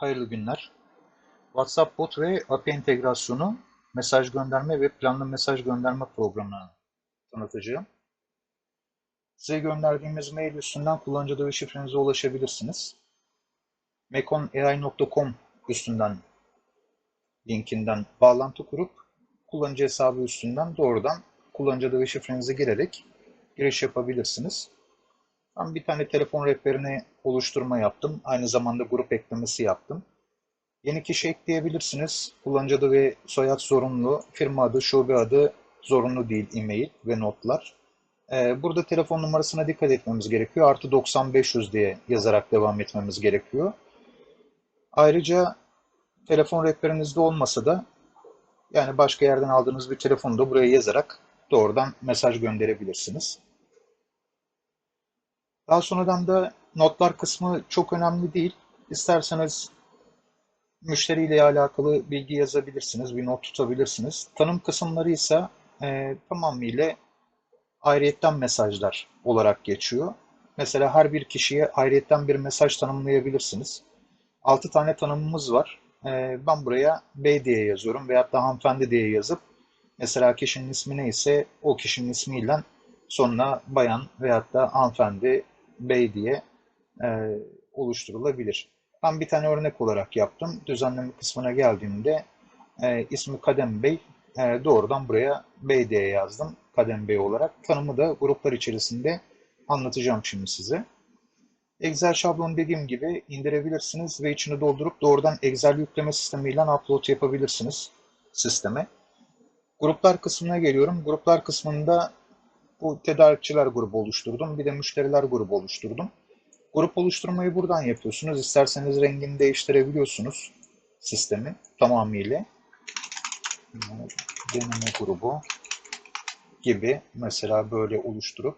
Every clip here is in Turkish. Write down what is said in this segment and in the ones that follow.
Hayırlı günler. WhatsApp bot ve API entegrasyonu mesaj gönderme ve planlı mesaj gönderme programını tanıtacağım. Size gönderdiğimiz mail üstünden kullanıcı adı ve şifrenize ulaşabilirsiniz. mekonai.com üstünden linkinden bağlantı kurup kullanıcı hesabı üstünden doğrudan kullanıcı adı ve şifrenizi girerek giriş yapabilirsiniz. Ben bir tane telefon rehberini oluşturma yaptım. Aynı zamanda grup eklemesi yaptım. Yeni kişi ekleyebilirsiniz. Kullanıcı adı ve soyad zorunlu. Firma adı, şube adı zorunlu değil e-mail ve notlar. Ee, burada telefon numarasına dikkat etmemiz gerekiyor. Artı 9500 diye yazarak devam etmemiz gerekiyor. Ayrıca telefon rehberinizde olmasa da yani başka yerden aldığınız bir telefonu da buraya yazarak doğrudan mesaj gönderebilirsiniz. Daha sonradan da notlar kısmı çok önemli değil. İsterseniz müşteriyle alakalı bilgi yazabilirsiniz, bir not tutabilirsiniz. Tanım kısımları ise e, tamamıyla ayrıyetten mesajlar olarak geçiyor. Mesela her bir kişiye ayrıyetten bir mesaj tanımlayabilirsiniz. 6 tane tanımımız var. E, ben buraya bey diye yazıyorum veyahut da hanımefendi diye yazıp mesela kişinin ismi neyse o kişinin ismiyle sonuna bayan veyahut da hanımefendi, bey diye e, oluşturulabilir. Ben bir tane örnek olarak yaptım. Düzenleme kısmına geldiğimde e, ismi Kadem Bey e, doğrudan buraya Bey diye yazdım. Kadem Bey olarak. Tanımı da gruplar içerisinde anlatacağım şimdi size. Excel şablonu dediğim gibi indirebilirsiniz ve içini doldurup doğrudan Excel yükleme sistemiyle upload yapabilirsiniz sisteme. Gruplar kısmına geliyorum. Gruplar kısmında bu tedarikçiler grubu oluşturdum. Bir de müşteriler grubu oluşturdum. Grup oluşturmayı buradan yapıyorsunuz. İsterseniz rengini değiştirebiliyorsunuz sistemi tamamıyla. Deneme grubu gibi mesela böyle oluşturup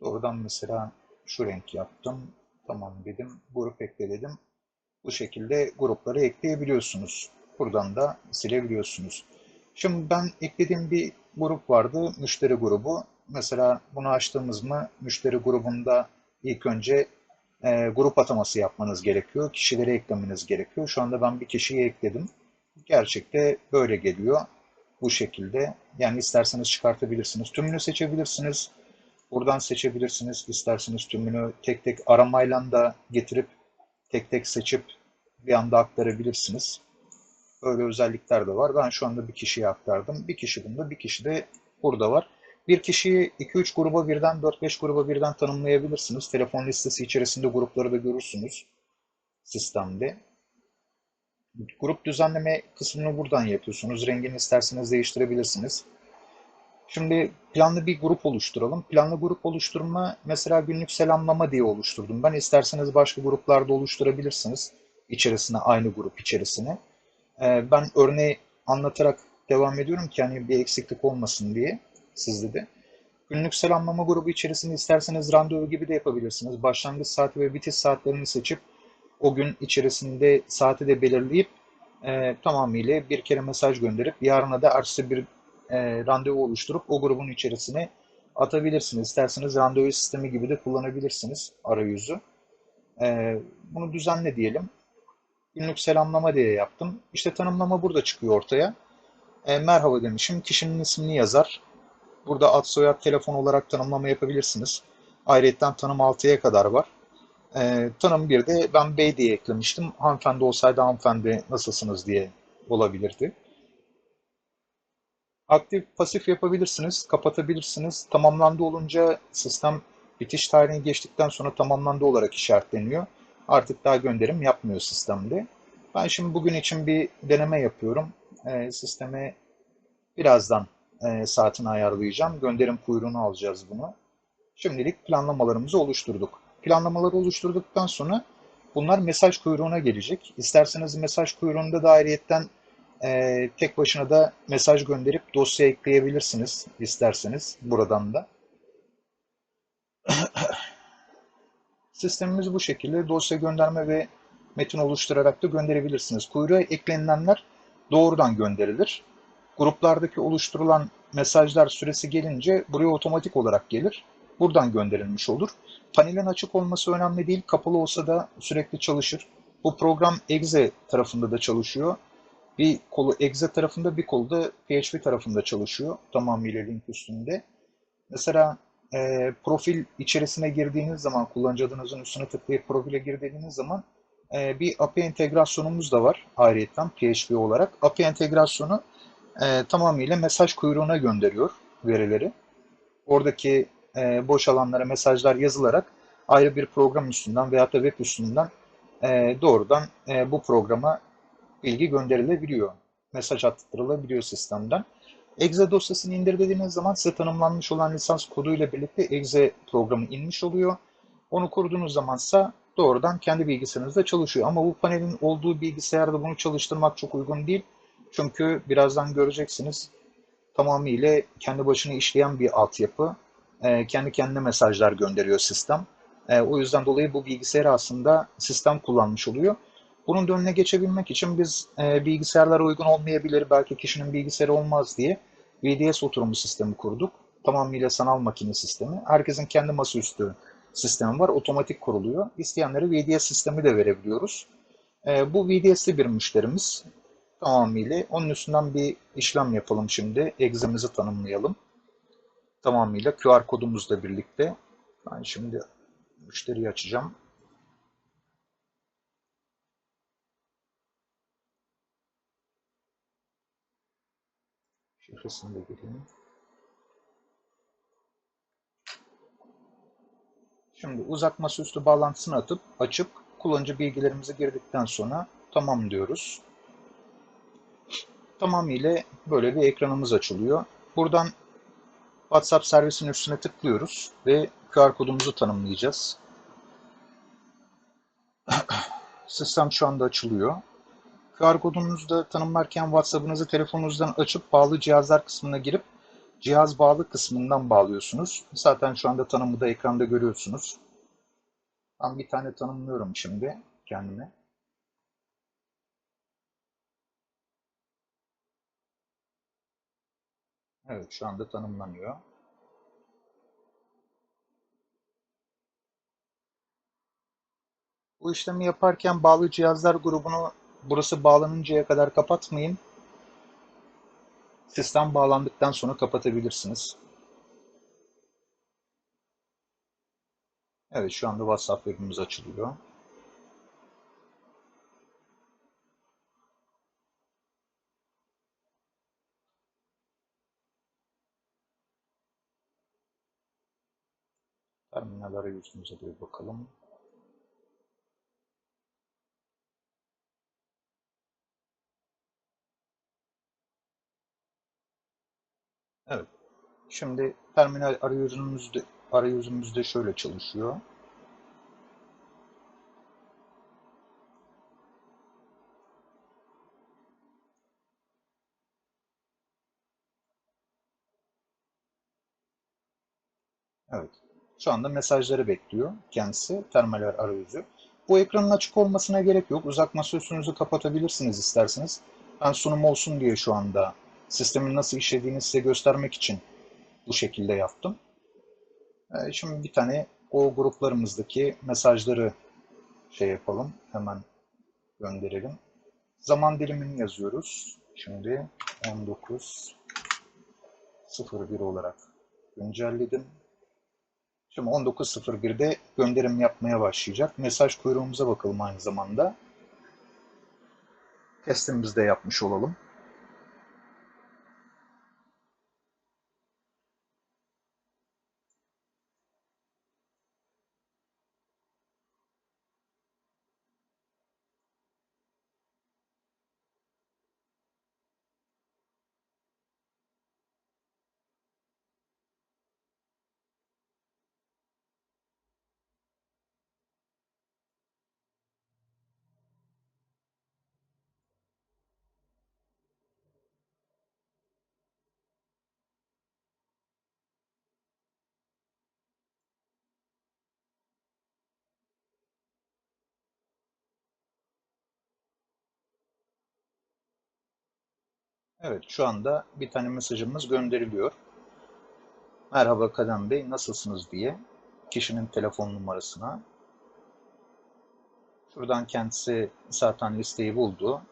doğrudan mesela şu renk yaptım. Tamam dedim. Grup ekle dedim. Bu şekilde grupları ekleyebiliyorsunuz. Buradan da silebiliyorsunuz. Şimdi ben eklediğim bir grup vardı. Müşteri grubu. Mesela bunu açtığımız mı müşteri grubunda ilk önce e, grup ataması yapmanız gerekiyor. Kişileri eklemeniz gerekiyor. Şu anda ben bir kişiyi ekledim. Gerçekte böyle geliyor. Bu şekilde. Yani isterseniz çıkartabilirsiniz. Tümünü seçebilirsiniz. Buradan seçebilirsiniz. İsterseniz tümünü tek tek aramayla da getirip tek tek seçip bir anda aktarabilirsiniz. Öyle özellikler de var. Ben şu anda bir kişiye aktardım. Bir kişi bunda, bir kişi de burada var. Bir kişiyi 2-3 gruba birden, 4-5 gruba birden tanımlayabilirsiniz. Telefon listesi içerisinde grupları da görürsünüz sistemde. Grup düzenleme kısmını buradan yapıyorsunuz. Rengini isterseniz değiştirebilirsiniz. Şimdi planlı bir grup oluşturalım. Planlı grup oluşturma mesela günlük selamlama diye oluşturdum. Ben isterseniz başka gruplarda oluşturabilirsiniz. İçerisine aynı grup içerisine. Ee, ben örneği anlatarak devam ediyorum ki hani bir eksiklik olmasın diye sizde de. Günlük selamlama grubu içerisinde isterseniz randevu gibi de yapabilirsiniz. Başlangıç saati ve bitiş saatlerini seçip o gün içerisinde saati de belirleyip e, tamamıyla bir kere mesaj gönderip yarına da ertesi bir e, randevu oluşturup o grubun içerisine atabilirsiniz. İsterseniz randevu sistemi gibi de kullanabilirsiniz arayüzü. E, bunu düzenle diyelim. Günlük selamlama diye yaptım. İşte tanımlama burada çıkıyor ortaya. E, merhaba demişim. Kişinin ismini yazar. Burada ad soyad telefon olarak tanımlama yapabilirsiniz. Ayrıca tanım 6'ya kadar var. Ee, tanım 1'de ben bey diye eklemiştim. Hanımefendi olsaydı hanımefendi nasılsınız diye olabilirdi. Aktif pasif yapabilirsiniz, kapatabilirsiniz. Tamamlandı olunca sistem bitiş tarihini geçtikten sonra tamamlandı olarak işaretleniyor. Artık daha gönderim yapmıyor sistemde. Ben şimdi bugün için bir deneme yapıyorum. Ee, sisteme birazdan e, saatini ayarlayacağım. Gönderim kuyruğunu alacağız bunu. Şimdilik planlamalarımızı oluşturduk. Planlamaları oluşturduktan sonra bunlar mesaj kuyruğuna gelecek. İsterseniz mesaj kuyruğunda da ayrıyetten e, tek başına da mesaj gönderip dosya ekleyebilirsiniz isterseniz buradan da. Sistemimiz bu şekilde dosya gönderme ve metin oluşturarak da gönderebilirsiniz. Kuyruğa eklenilenler doğrudan gönderilir. Gruplardaki oluşturulan mesajlar süresi gelince buraya otomatik olarak gelir. Buradan gönderilmiş olur. Panelin açık olması önemli değil. Kapalı olsa da sürekli çalışır. Bu program exe tarafında da çalışıyor. Bir kolu exe tarafında, bir kolu da PHP tarafında çalışıyor. Tamamıyla link üstünde. Mesela e, profil içerisine girdiğiniz zaman, kullanıcı adınızın üstüne tıklayıp profile girdiğiniz zaman e, bir API entegrasyonumuz da var ayrıyeten PHP olarak. API entegrasyonu e, tamamıyla mesaj kuyruğuna gönderiyor verileri. Oradaki e, boş alanlara mesajlar yazılarak ayrı bir program üstünden veya da web üstünden e, doğrudan e, bu programa bilgi gönderilebiliyor. Mesaj attırılabiliyor sistemden. Exe dosyasını indirdiğiniz zaman size tanımlanmış olan lisans koduyla birlikte Exe programı inmiş oluyor. Onu kurduğunuz zamansa doğrudan kendi bilgisayarınızda çalışıyor. Ama bu panelin olduğu bilgisayarda bunu çalıştırmak çok uygun değil. Çünkü birazdan göreceksiniz tamamıyla kendi başına işleyen bir altyapı. E, kendi kendine mesajlar gönderiyor sistem. E, o yüzden dolayı bu bilgisayarı aslında sistem kullanmış oluyor. Bunun önüne geçebilmek için biz e, bilgisayarlara uygun olmayabilir, belki kişinin bilgisayarı olmaz diye VDS oturumu sistemi kurduk. Tamamıyla sanal makine sistemi. Herkesin kendi masaüstü sistemi var. Otomatik kuruluyor. İsteyenlere VDS sistemi de verebiliyoruz. E, bu VDS'li bir müşterimiz. Tamamıyla onun üstünden bir işlem yapalım şimdi. Exe'mizi tanımlayalım. Tamamıyla QR kodumuzla birlikte. Ben şimdi müşteriyi açacağım. Şifresini de gireyim. Şimdi uzak masaüstü bağlantısını atıp açıp kullanıcı bilgilerimizi girdikten sonra tamam diyoruz. Tamamıyla böyle bir ekranımız açılıyor. Buradan WhatsApp servisinin üstüne tıklıyoruz ve QR kodumuzu tanımlayacağız. Sistem şu anda açılıyor. QR kodunuzu da tanımlarken WhatsApp'ınızı telefonunuzdan açıp bağlı cihazlar kısmına girip cihaz bağlı kısmından bağlıyorsunuz. Zaten şu anda tanımı da ekranda görüyorsunuz. Ben bir tane tanımlıyorum şimdi kendime. Evet şu anda tanımlanıyor. Bu işlemi yaparken bağlı cihazlar grubunu burası bağlanıncaya kadar kapatmayın. Sistem bağlandıktan sonra kapatabilirsiniz. Evet şu anda WhatsApp webimiz açılıyor. Terminal arayüzümüze bir bakalım. Evet. Şimdi terminal arayüzümüzde arayüzümüzde şöyle çalışıyor. Evet. Şu anda mesajları bekliyor kendisi terminal arayüzü. Bu ekranın açık olmasına gerek yok. Uzak masa üstünüzü kapatabilirsiniz isterseniz. Ben sunum olsun diye şu anda sistemin nasıl işlediğini size göstermek için bu şekilde yaptım. Ee, şimdi bir tane o gruplarımızdaki mesajları şey yapalım. Hemen gönderelim. Zaman dilimini yazıyoruz. Şimdi 19.01 olarak güncelledim. Şimdi 19.01'de gönderim yapmaya başlayacak. Mesaj kuyruğumuza bakalım aynı zamanda. Testimizi de yapmış olalım. Evet, şu anda bir tane mesajımız gönderiliyor. Merhaba Kadem Bey, nasılsınız diye kişinin telefon numarasına. Şuradan kendisi zaten listeyi buldu.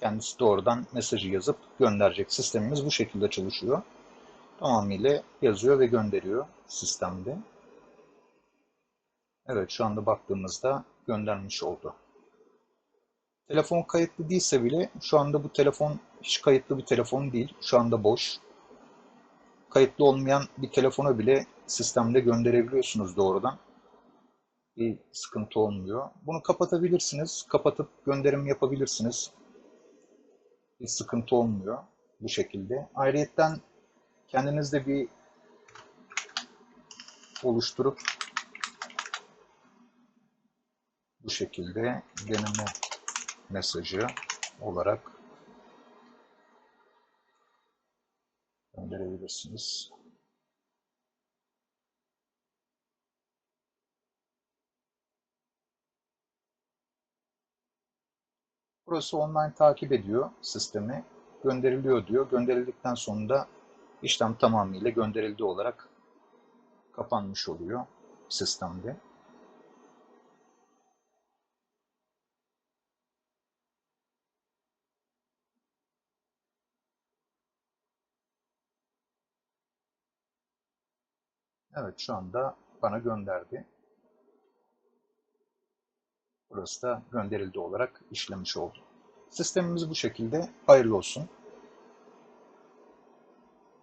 Kendisi doğrudan mesajı yazıp gönderecek. Sistemimiz bu şekilde çalışıyor. Tamamıyla yazıyor ve gönderiyor sistemde. Evet şu anda baktığımızda göndermiş oldu. Telefon kayıtlı değilse bile şu anda bu telefon hiç kayıtlı bir telefon değil. Şu anda boş. Kayıtlı olmayan bir telefona bile sistemde gönderebiliyorsunuz doğrudan. Bir sıkıntı olmuyor. Bunu kapatabilirsiniz. Kapatıp gönderim yapabilirsiniz. Bir sıkıntı olmuyor bu şekilde. Ayrıyetten kendiniz de bir oluşturup bu şekilde deneme mesajı olarak gönderebilirsiniz. Burası online takip ediyor sistemi. Gönderiliyor diyor. Gönderildikten sonra da işlem tamamıyla gönderildi olarak kapanmış oluyor sistemde. Evet şu anda bana gönderdi. Burası da gönderildi olarak işlemiş oldu. Sistemimiz bu şekilde. Hayırlı olsun.